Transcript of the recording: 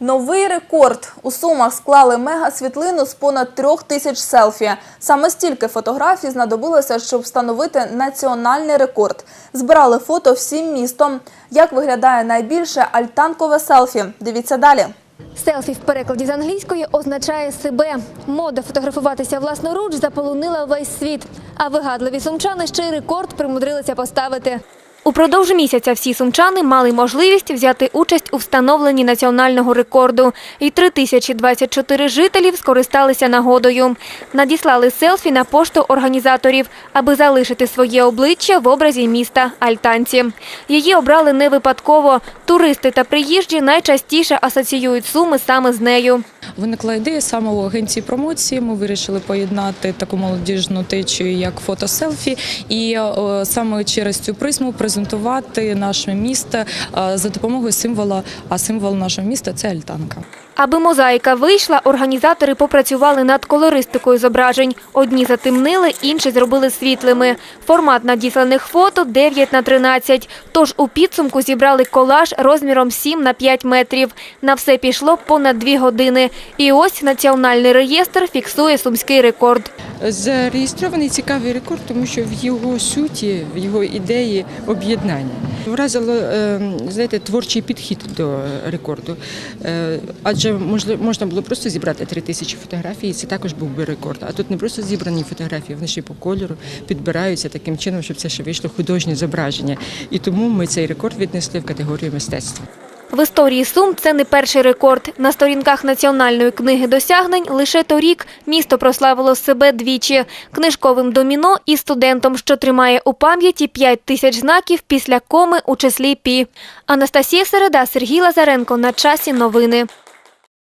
Новий рекорд у Сумах склали мега-світлину з понад трьох тисяч селфі. Саме стільки фотографій знадобилося, щоб встановити національний рекорд. Збирали фото всім містом. Як виглядає найбільше альтанкове селфі? Дивіться далі. Селфі в перекладі з англійської означає себе. Мода фотографуватися власноруч заполонила весь світ. А вигадливі сумчани ще й рекорд примудрилися поставити. Упродовж місяця всі сумчани мали можливість взяти участь у встановленні національного рекорду. І 3024 жителів скористалися нагодою. Надіслали селфі на пошту організаторів, аби залишити своє обличчя в образі міста Альтанці. Її обрали не випадково. Туристи та приїжджі найчастіше асоціюють суми саме з нею. Виникла ідея саме у агенції промоції. Ми вирішили поєднати таку молодіжну течію, як фотоселфі, і е, саме через цю призму презентувати наше місто е, за допомогою символа. А символ нашого міста це альтанка. Аби мозаїка вийшла, організатори попрацювали над колористикою зображень. Одні затемнили, інші зробили світлими. Формат надісланих фото 9 на 13. Тож у підсумку зібрали колаж розміром 7 на 5 метрів. На все пішло понад дві години. І ось національний реєстр фіксує сумський рекорд. Зареєстрований цікавий рекорд, тому що в його суті, в його ідеї об'єднання. Вразило е, знаєте, творчий підхід до рекорду. Е, Адже можна було просто зібрати три тисячі фотографій, і це також був би рекорд. А тут не просто зібрані фотографії, вони ще по кольору підбираються таким чином, щоб це ще вийшло художнє зображення. І тому ми цей рекорд віднесли в категорію мистецтва. В історії Сум це не перший рекорд. На сторінках Національної книги досягнень лише торік місто прославило себе двічі – книжковим доміно і студентом, що тримає у пам'яті 5 тисяч знаків після коми у числі пі. Анастасія Середа, Сергій Лазаренко. На часі новини.